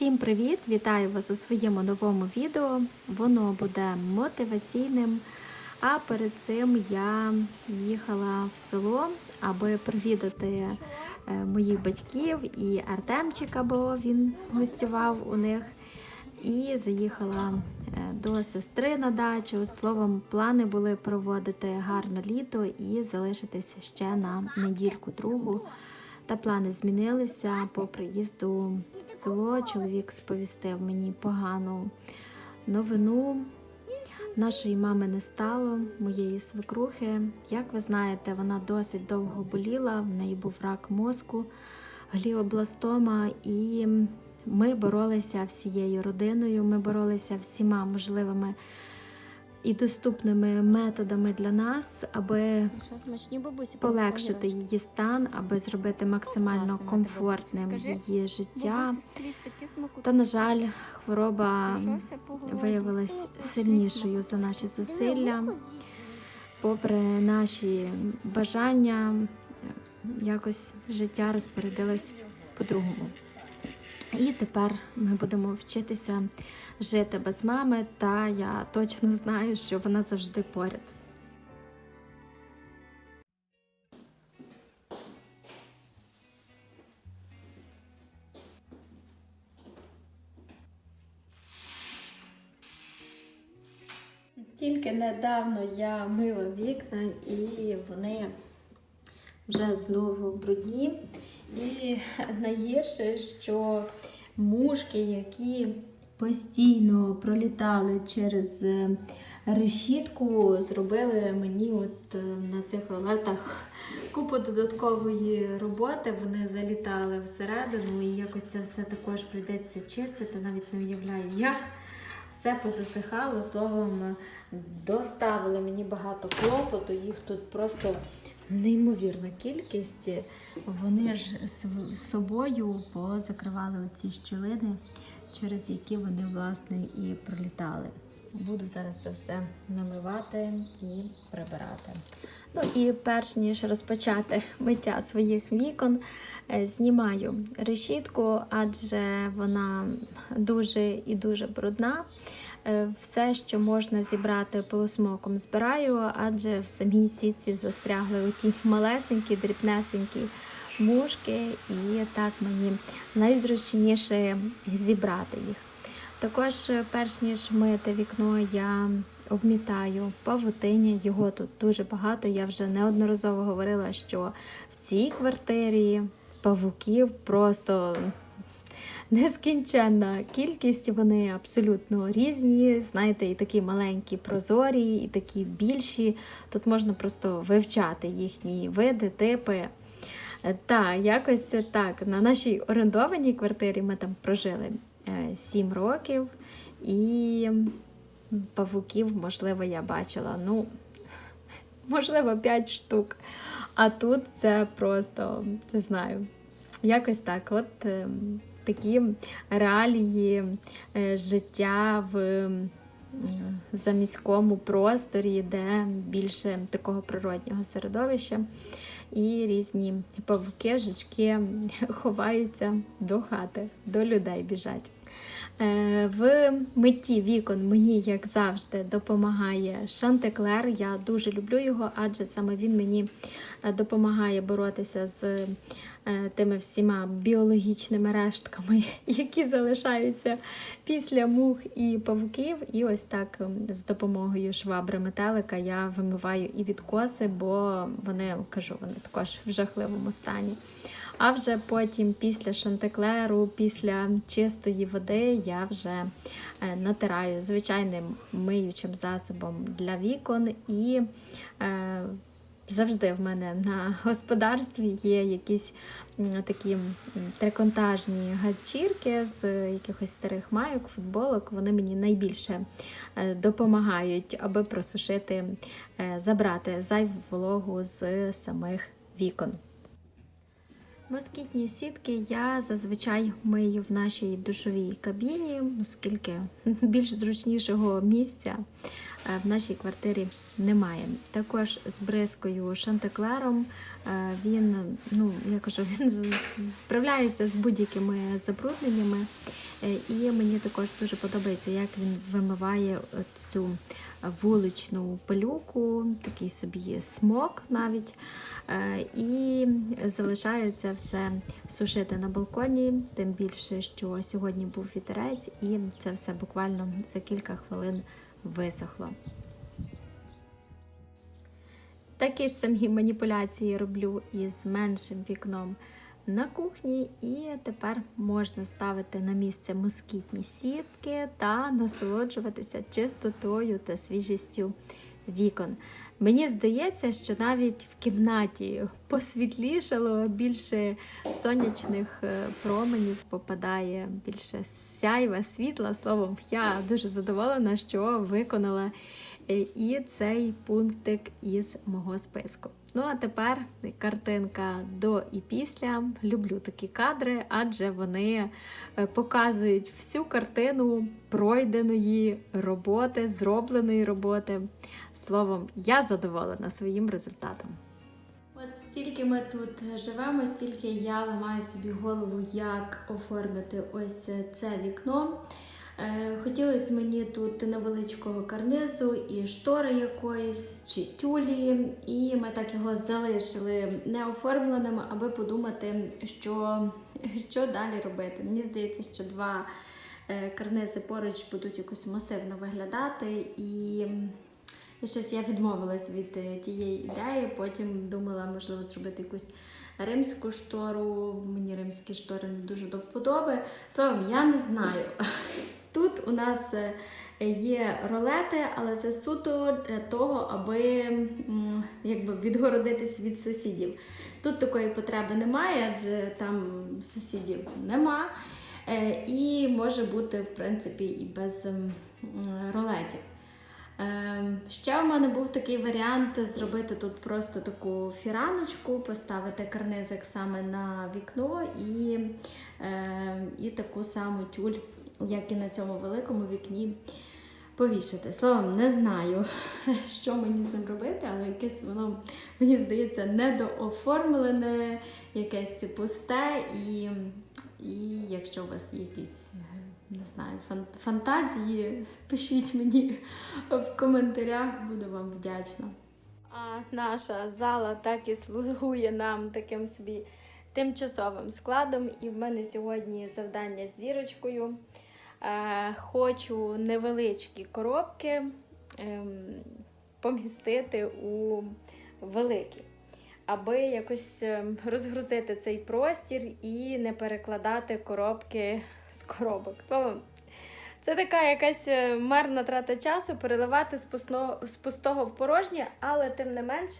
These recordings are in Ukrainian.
Всім привіт! Вітаю вас у своєму новому відео. Воно буде мотиваційним. А перед цим я їхала в село, аби провідати е, моїх батьків і Артемчика, бо він гостював у них. І заїхала е, до сестри на дачу. Словом, плани були проводити гарне літо і залишитися ще на недільку другу. Та плани змінилися по приїзду в село. Чоловік сповістив мені погану новину. Нашої мами не стало, моєї свекрухи. Як ви знаєте, вона досить довго боліла, в неї був рак мозку, гліобластома, і ми боролися всією родиною. Ми боролися всіма можливими і доступними методами для нас, аби смачні бабусі? полегшити її стан, аби зробити максимально комфортним її життя. Та, на жаль, хвороба виявилась сильнішою за наші зусилля. Попри наші бажання, якось життя розпорядилось по-другому. І тепер ми будемо вчитися жити без мами, та я точно знаю, що вона завжди поряд. Тільки недавно я мила вікна і вони вже знову брудні. І найгірше, що мушки, які постійно пролітали через е, решітку, зробили мені от е, на цих ролетах купу додаткової роботи. Вони залітали всередину, і якось це все також прийдеться чистити. Навіть не уявляю, як. Все позасихало, словом, доставили мені багато клопоту, їх тут просто неймовірна кількість. Вони ж з собою позакривали оці щілини, через які вони, власне, і пролітали. Буду зараз це все намивати і прибирати. Ну і перш ніж розпочати миття своїх вікон, е, знімаю решітку, адже вона дуже і дуже брудна. Е, Все, що можна зібрати пилосмоком, збираю, адже в самій сітці застрягли оті малесенькі, дрібнесенькі мушки, і так мені найзручніше зібрати їх. Також, е, перш ніж мити вікно, я обмітаю павутиння. Його тут дуже багато. Я вже неодноразово говорила, що в цій квартирі павуків просто нескінченна кількість. Вони абсолютно різні. Знаєте, і такі маленькі, прозорі, і такі більші. Тут можна просто вивчати їхні види, типи. Так, якось так. На нашій орендованій квартирі ми там прожили 7 років, і павуків, можливо, я бачила, ну, можливо, 5 штук. А тут це просто не знаю. Якось так. От е, такі реалії е, життя в заміському просторі, де більше такого природнього середовища. І різні павуки, жучки ховаються до хати, до людей біжать. Е, В митті вікон мені, як завжди, допомагає Шантеклер. Я дуже люблю його, адже саме він мені е, допомагає боротися з е, тими всіма біологічними рештками, які залишаються після мух і павуків. І ось так з допомогою швабри метелика я вимиваю і відкоси, бо вони кажу, вони також в жахливому стані. А вже потім, після шантеклеру, після чистої води, я вже е, натираю звичайним миючим засобом для вікон. І е, завжди в мене на господарстві є якісь такі триконтажні ганчірки з якихось старих майок, футболок. Вони мені найбільше е, допомагають, аби просушити, забрати зайву вологу з самих вікон. Москітні сітки я зазвичай мию в нашій душовій кабіні, оскільки більш зручнішого місця е, в нашій квартирі немає. Також з бризкою шантеклером е, він, ну я кажу, він справляється з будь-якими забрудненнями. Е, І мені також дуже подобається, як він вимиває цю вуличну пилюку, такий собі смок навіть. Е, І залишаю це все сушити на балконі, тим більше, що сьогодні був вітерець, і це все буквально за кілька хвилин висохло. Такі ж самі маніпуляції роблю із меншим вікном на кухні, і тепер можна ставити на місце москітні сітки та насолоджуватися чистотою та свіжістю вікон. Мені здається, що навіть в кімнаті посвітлішало, більше сонячних е, променів попадає, більше сяйва, світла. Словом, я дуже задоволена, що виконала е, і цей пунктик із мого списку. Ну а тепер картинка до і після. Люблю такі кадри, адже вони е, показують всю картину пройденої роботи, зробленої роботи. Словом, я задоволена своїм результатом. От стільки ми тут живемо, стільки я ламаю собі голову, як оформити ось це вікно. Е, Хотілося мені тут невеличкого карнизу і штори якоїсь чи тюлі, і ми так його залишили неоформленим, аби подумати, що, що далі робити. Мені здається, що два е, карнизи поруч будуть якось масивно виглядати і. І щось я відмовилась від е, тієї ідеї. Потім думала, можливо, зробити якусь римську штору. Мені римські штори не дуже до вподоби. Словом, я не знаю. Тут у нас е, є ролети, але це суто для того, аби якби відгородитись від сусідів. Тут такої потреби немає, адже там сусідів нема. Е, І може бути, в принципі, і без ролетів. Ще у мене був такий варіант зробити тут просто таку фіраночку, поставити карнизик саме на вікно і, і таку саму тюль, як і на цьому великому вікні, повішати. Словом, не знаю, що мені з ним робити, але якесь воно, мені здається, недооформлене, якесь пусте. І, і якщо у вас є якісь не знаю, фантазії, пишіть мені в коментарях, буду вам вдячна. А наша зала так і слугує нам таким собі тимчасовим складом. І в мене сьогодні завдання з зірочкою. Е, хочу невеличкі коробки ем, помістити у великі, аби якось ем, розгрузити цей простір і не перекладати коробки з коробок. Це така якась е, марна трата часу переливати з пустого в порожнє, але тим не менш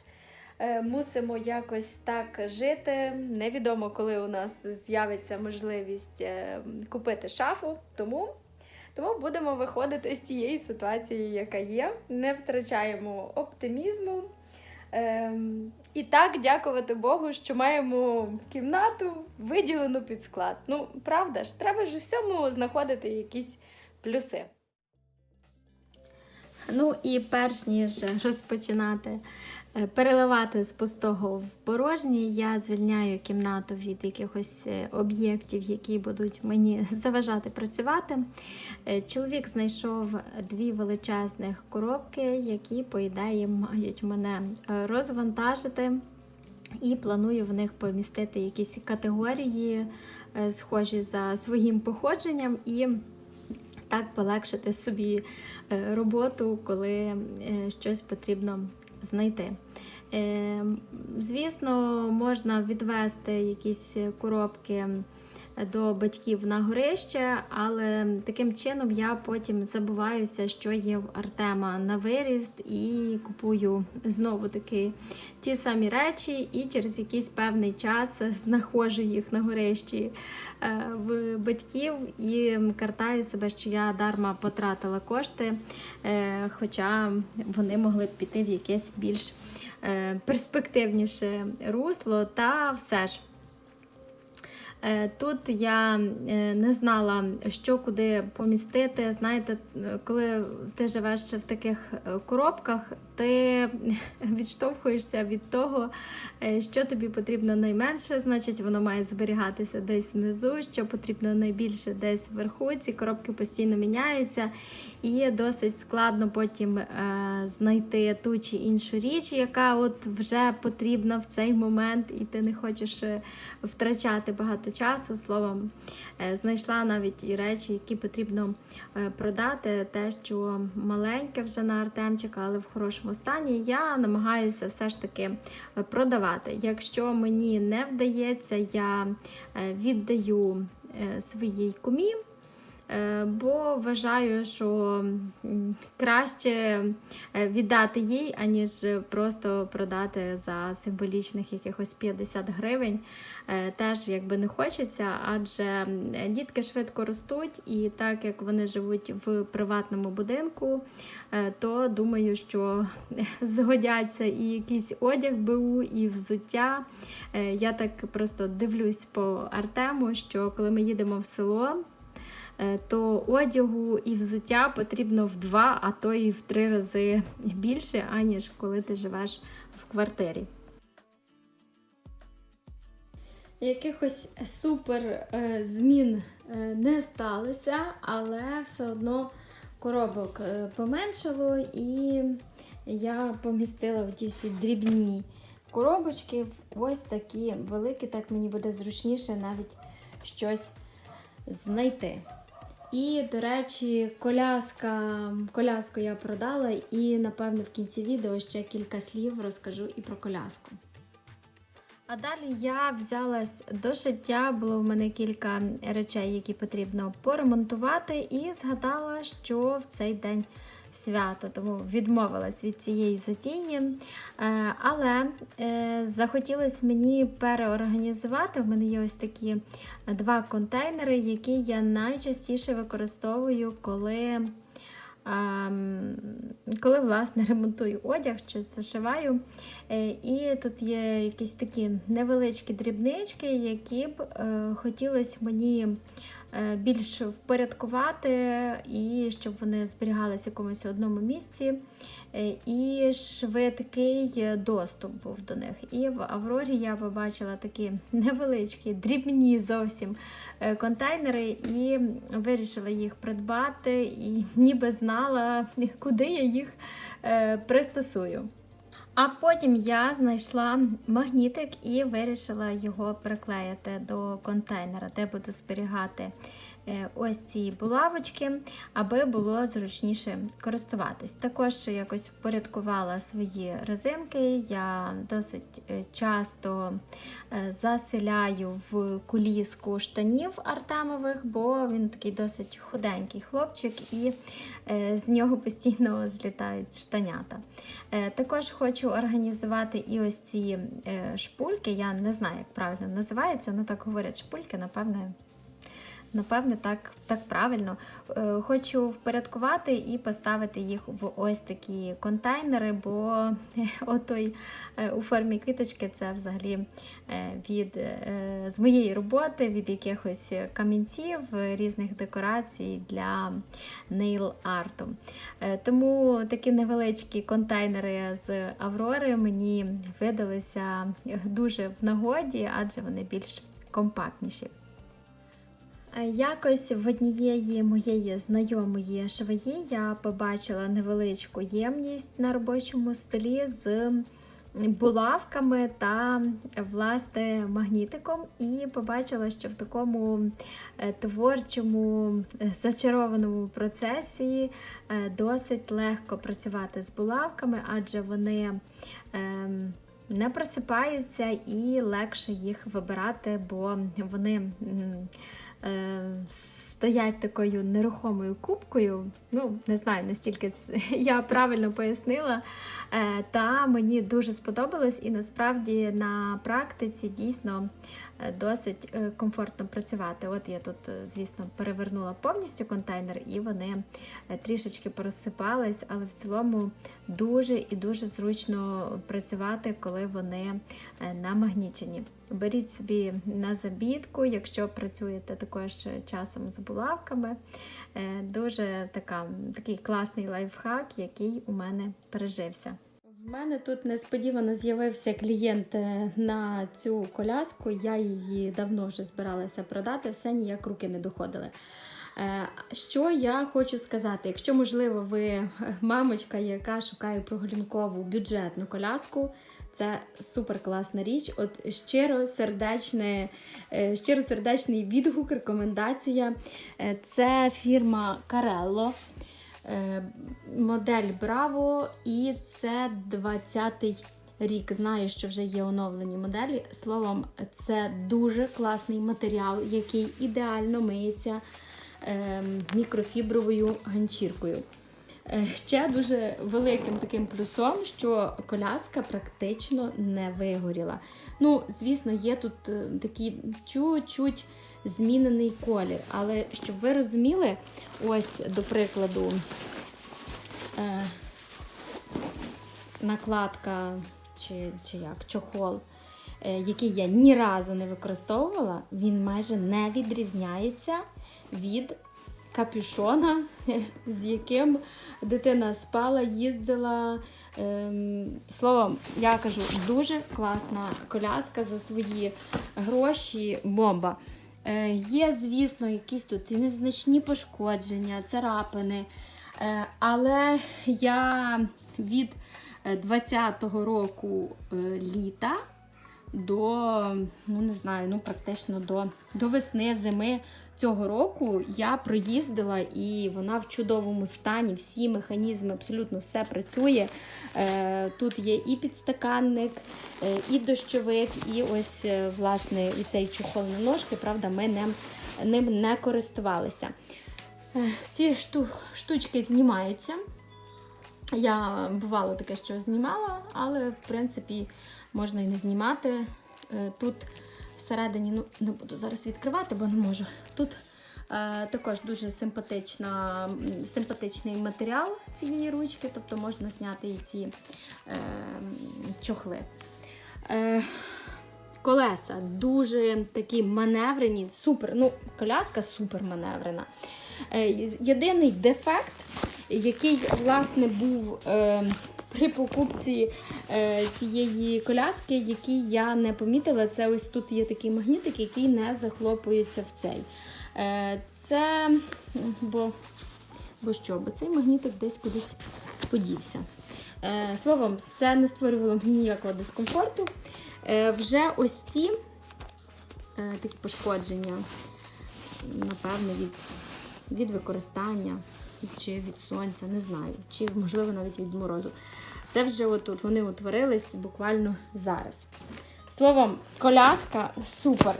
мусимо якось так жити. Невідомо, коли у нас з'явиться можливість е, купити шафу, тому. Тому будемо виходити з тієї ситуації, яка є. Не втрачаємо оптимізму. Ем, і так, дякувати Богу, що маємо кімнату виділену під склад. Ну, правда ж, треба ж у всьому знаходити якісь плюси. Ну і перш ніж розпочинати е, переливати з пустого в порожнє, я звільняю кімнату від якихось е, об'єктів, які будуть мені заважати працювати. Е, Чоловік знайшов дві величезних коробки, які, по ідеї, мають мене е, розвантажити. І планую в них помістити якісь категорії, е, схожі за своїм походженням, і так полегшити собі е, роботу, коли е, щось потрібно знайти. Е, Звісно, можна відвести якісь коробки до батьків на горище, але таким чином я потім забуваюся, що є в Артема на виріст, і купую знову таки ті самі речі, і через якийсь певний час знаходжу їх на горищі е, в батьків і картаю себе, що я дарма потратила кошти, е, хоча вони могли б піти в якесь більш е, перспективніше русло, та все ж. Е, Тут я е, не знала, що куди помістити. Знаєте, е, коли ти живеш в таких коробках, ти відштовхуєшся від того, е, що тобі потрібно найменше, значить воно має зберігатися десь внизу, що потрібно найбільше десь вверху. Ці коробки постійно міняються, і досить складно потім е, знайти ту чи іншу річ, яка от вже потрібна в цей момент, і ти не хочеш е, втрачати багато часу. Словом, е, знайшла навіть і речі, які потрібно е, продати. Те, що маленьке вже на Артемчика, але в хорошому стані, я намагаюся все ж таки е, продавати. Якщо мені не вдається, я е, віддаю е, своїй кумі. Е, Бо вважаю, що краще е, віддати їй, аніж просто продати за символічних якихось 50 гривень. Е, Теж якби не хочеться, адже дітки швидко ростуть, і так як вони живуть в приватному будинку, то думаю, що згодяться і якийсь одяг БУ, і взуття. Я так просто дивлюсь по Артему, що коли ми їдемо в село, то одягу і взуття потрібно в два, а то і в три рази більше, аніж коли ти живеш в квартирі. Якихось супер е, змін е, не сталося, але все одно коробок е, поменшало, і я помістила в ті всі дрібні коробочки в ось такі великі, так мені буде зручніше навіть щось знайти. І, до речі, коляска, коляску я продала, і, напевно, в кінці відео ще кілька слів розкажу і про коляску. А далі я взялась до шиття, було в мене кілька речей, які потрібно поремонтувати, і згадала, що в цей день свято, тому відмовилась від цієї затії. Е, Але е, захотілося мені переорганізувати. В мене є ось такі два контейнери, які я найчастіше використовую, коли. ем, Коли власне ремонтую одяг, щось зашиваю. Е, І тут є якісь такі невеличкі дрібнички, які б хотілося мені більш впорядкувати, і щоб вони зберігалися в якомусь одному місці. Е, І швидкий доступ був до них. І в Аврорі я побачила такі невеличкі, дрібні зовсім е, контейнери, і вирішила їх придбати, і ніби знала, куди я їх е, пристосую. А потім я знайшла магнітик і вирішила його приклеїти до контейнера, де буду зберігати е, ось ці булавочки, аби було зручніше користуватись. Також якось впорядкувала свої резинки. Я досить е, часто е, заселяю в куліску штанів Артемових, бо він такий досить худенький хлопчик, і з нього постійно злітають штанята. Також хочу організувати і ось ці е, шпульки. Я не знаю, як правильно називається, ну так говорять шпульки, напевне. Напевне, так, так правильно. Е, Хочу впорядкувати і поставити їх в ось такі контейнери, бо отой е, у формі квіточки це взагалі е, від, е, з моєї роботи, від якихось камінців, різних декорацій для нейл-арту. Е, Тому такі невеличкі контейнери з Аврори мені видалися дуже в нагоді, адже вони більш компактніші. Е, Якось в однієї моєї знайомої швеї я побачила невеличку ємність на робочому столі з булавками та власне магнітиком, і побачила, що в такому е, творчому е, зачарованому процесі досить легко працювати з булавками, адже вони ем, не просипаються і легше їх вибирати, бо вони м, е, стоять такою нерухомою кубкою. Ну, не знаю, настільки я правильно пояснила. Е, Та мені дуже сподобалось, і насправді на практиці дійсно е, досить е, комфортно працювати. От я тут, звісно, перевернула повністю контейнер, і вони трішечки порозсипались, але в цілому дуже і дуже зручно працювати, коли вони намагнічені. Беріть собі на забітку, якщо працюєте також часом з булавками. Е, Дуже така, такий класний лайфхак, який у мене пережився. В мене тут несподівано з'явився клієнт е, на цю коляску. Я її давно вже збиралася продати, все ніяк руки не доходили. Е, Що я хочу сказати? Якщо, можливо, ви мамочка, яка шукає прогулянкову бюджетну коляску, це супер класна річ. От щиро сердечне, е, щиро сердечний відгук, рекомендація. Е, Це фірма Carello. Е, Модель Браво, і це 20-й рік. Знаю, що вже є оновлені моделі. Словом, це дуже класний матеріал, який ідеально миється е, мікрофібровою ганчіркою. Е, Ще дуже великим таким плюсом, що коляска практично не вигоріла. Ну, звісно, є тут е, такий чуть-чуть змінений колір, але щоб ви розуміли, ось, до прикладу, е, накладка чи, чи як, чохол, який я ні разу не використовувала, він майже не відрізняється від капюшона, з яким дитина спала, їздила. Ем, словом, я кажу, дуже класна коляска за свої гроші, бомба. Е, є, звісно, якісь тут і незначні пошкодження, царапини. Е, але я від 20-го року е, літа до, ну не знаю, ну практично до, до весни, зими цього року я проїздила і вона в чудовому стані. Всі механізми, абсолютно все працює. Е, Тут є і підстаканник, е, і дощовик, і ось е, власне і цей чохол на ножки. Правда, ми ним, ним не користувалися. Ці шту, штучки знімаються. Я бувало таке, що знімала, але в принципі можна і не знімати. Тут всередині, ну не буду зараз відкривати, бо не можу. Тут е, також дуже симпатична, симпатичний матеріал цієї ручки, тобто можна зняти і ці е, чохли. Е, колеса дуже такі маневрені, супер. Ну, коляска супер маневрена. Е, єдиний дефект, який власне був е, при покупці е, цієї коляски, який я не помітила, це ось тут є такий магнітик, який не захлопується в цей. Е, це, бо, бо що, бо цей магнітик десь кудись подівся. Е, словом, це не створювало мені ніякого дискомфорту. Е, вже ось ці е, такі пошкодження, напевно, від, від використання чи від сонця, не знаю, чи можливо навіть від морозу. Це вже отут вони утворились буквально зараз. Словом, коляска супер.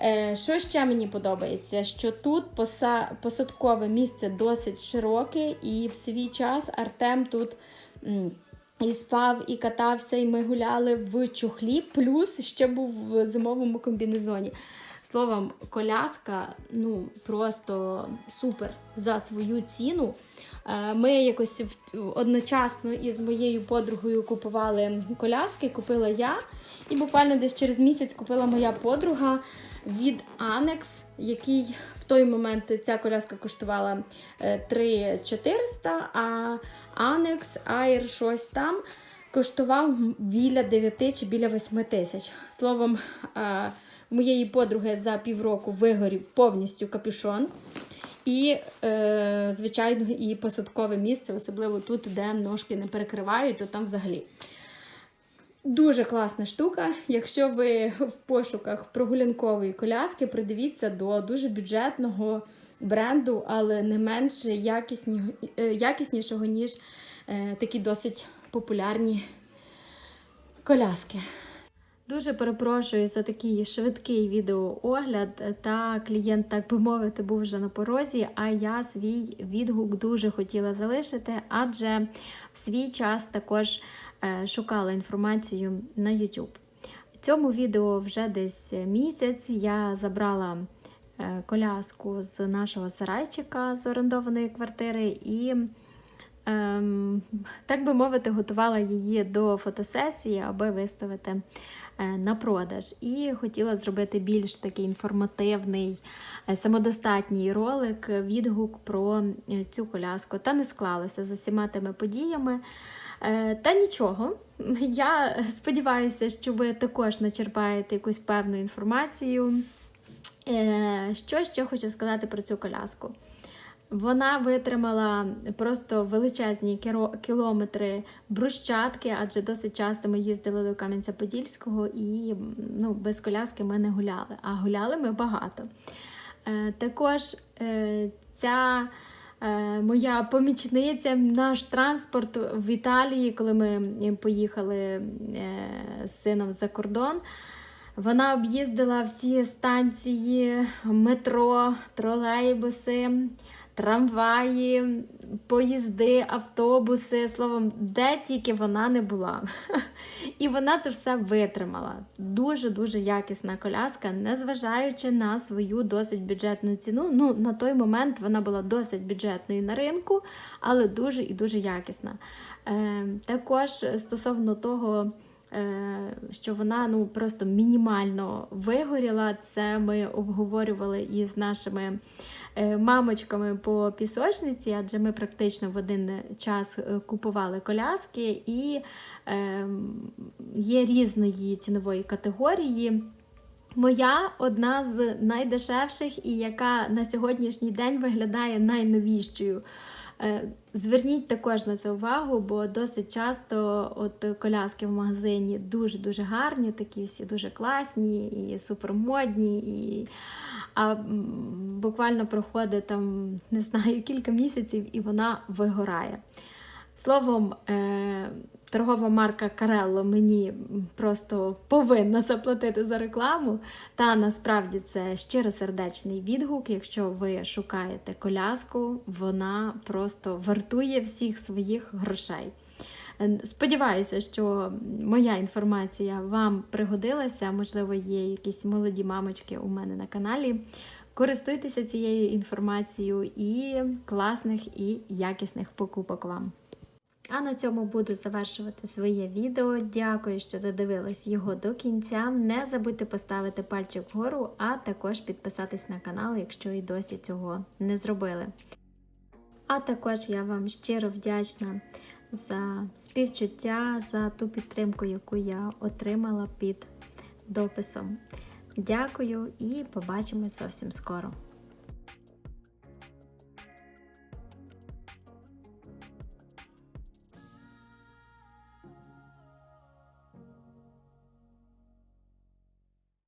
Е, що ще мені подобається? Що тут поса- посадкове місце досить широке, і в свій час Артем тут і спав, і катався, і ми гуляли в чохлі, плюс ще був в зимовому комбінезоні. Словом, коляска ну просто супер за свою ціну. Е, Ми якось одночасно із моєю подругою купували коляски, купила я. І буквально десь через місяць купила моя подруга від Annex, який в той момент ця коляска коштувала е, 3400, а Annex Air щось там коштував біля 9 чи біля 8 тисяч. Словом, е, моєї подруги за півроку вигорів повністю капюшон. І, е, звичайно, і посадкове місце, особливо тут, де ножки не перекривають, то там взагалі. Дуже класна штука. Якщо ви в пошуках прогулянкової коляски, придивіться до дуже бюджетного бренду, але не менш якісні, е, якіснішого, ніж е, такі досить популярні коляски. Дуже перепрошую за такий швидкий відеоогляд. Та клієнт, так би мовити, був вже на порозі. А я свій відгук дуже хотіла залишити, адже в свій час також е, шукала інформацію на YouTube. Цьому відео вже десь місяць я забрала е, коляску з нашого сарайчика з орендованої квартири і. Ем, так би мовити, готувала її до фотосесії, аби виставити е, на продаж. І хотіла зробити більш такий інформативний, е, самодостатній ролик, відгук про е, цю коляску. Та не склалося з усіма тими подіями. Та нічого. Я сподіваюся, що ви також начерпаєте якусь певну інформацію. Що ще хочу сказати про цю коляску? Вона витримала просто величезні кілометри брусчатки, адже досить часто ми їздили до Кам'янця-Подільського і ну, без коляски ми не гуляли, а гуляли ми багато. Е, також е, ця е, моя помічниця, наш транспорт в Італії, коли ми поїхали з сином за кордон. Вона об'їздила всі станції, метро, тролейбуси, трамваї, поїзди, автобуси. Словом, де тільки вона не була. І вона це все витримала. Дуже-дуже якісна коляска, незважаючи на свою досить бюджетну ціну. Ну, на той момент вона була досить бюджетною на ринку, але дуже і дуже якісна. Е, також стосовно того. Е, що вона ну просто мінімально вигоріла. Це ми обговорювали із нашими е, мамочками по пісочниці, адже ми практично в один час е, купували коляски, і е, є різної цінової категорії. Моя одна з найдешевших і яка на сьогоднішній день виглядає найновішою. Е, Зверніть також на це увагу, бо досить часто от коляски в магазині дуже-дуже гарні, такі всі дуже класні і супермодні. І... А буквально проходить там, не знаю, кілька місяців і вона вигорає. Словом, е, торгова марка Карелло мені просто повинна заплатити за рекламу. Та насправді це щиросердечний відгук. Якщо ви шукаєте коляску, вона просто вартує всіх своїх грошей. Е, Сподіваюся, що моя інформація вам пригодилася. Можливо, є якісь молоді мамочки у мене на каналі. Користуйтеся цією інформацією і класних і якісних покупок вам. А на цьому буду завершувати своє відео. Дякую, що додивились його до кінця. Не забудьте поставити пальчик вгору, а також підписатись на канал, якщо і досі цього не зробили. А також я вам щиро вдячна за співчуття, за ту підтримку, яку я отримала під дописом. Дякую і побачимось зовсім скоро.